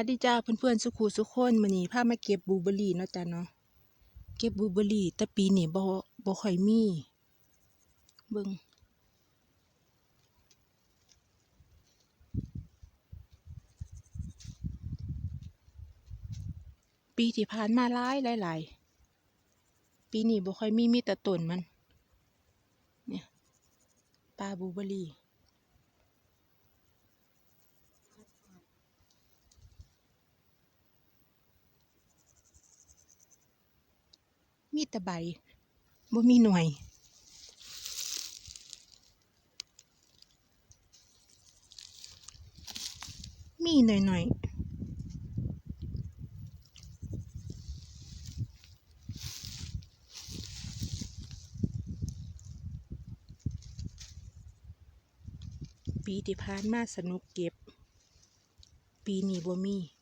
วัสดีจ้าเพื่อนๆสุขูสุขคนมื้อนี้พามาเก็บบลูเบอรี่เนาะจ้าเนาะเก็บบลูเบอรี่แต่ปีนี้บ่บ่ค่อยมีเบิ่งปีที่ผ่านมาหลายหลายปีนี้บ่ค่อยมีมีแต่ต้นมันเนี่ยปลาบลูเบอร์ มีแต่ใบบ่มีหน่วย มีหน่อยๆปีที่ผ่านมาสนุกเก็บ ปีนี้บ่มี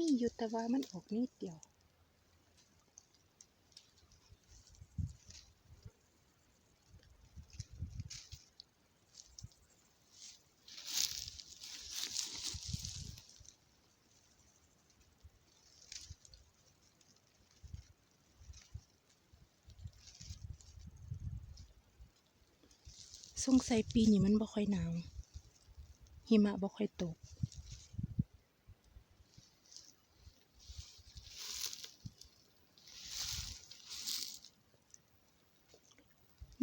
มีอยู่แต่ว่ามันออกนิดเดียวสงสัยปีนี้มันบ่ค่อยหนาว หิมะบ่ค่อยตก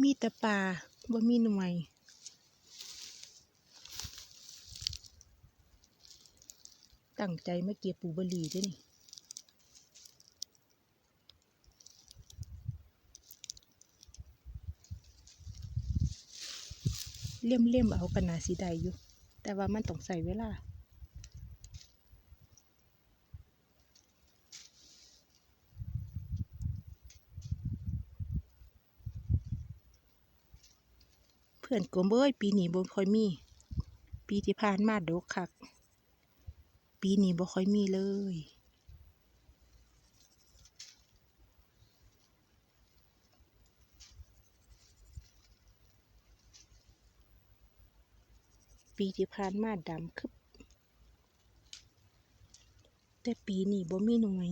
มีแต่ปลาบ่มีหน่วยตั้งใจมาเก็บบลูบอร์รี่เด้วยนี่เลี่ยมเลี่ยมๆเอากันนาสีใดอยู่ แต่ว่ามันต้องใส่เวลา พื่อนกลมเอ้ยปีนี้บ่ค่อยมี ปีที่ผ่านมาดกคัก ปีนี้บ่ค่อยมีเลยปีที่ผ่านมาดำคึบแต่ปีนี้บ่มีหน่วย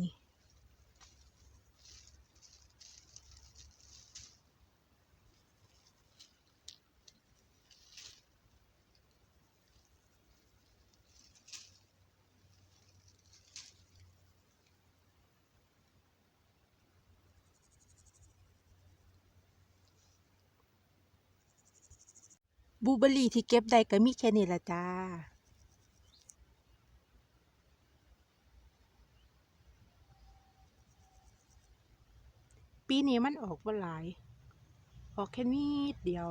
บูเบอร์รี่ที่เก็บได้ก็มีแค่นี้ละจ้าปีนี้มันออกบ่หลาย ออกแค่นิดเดียว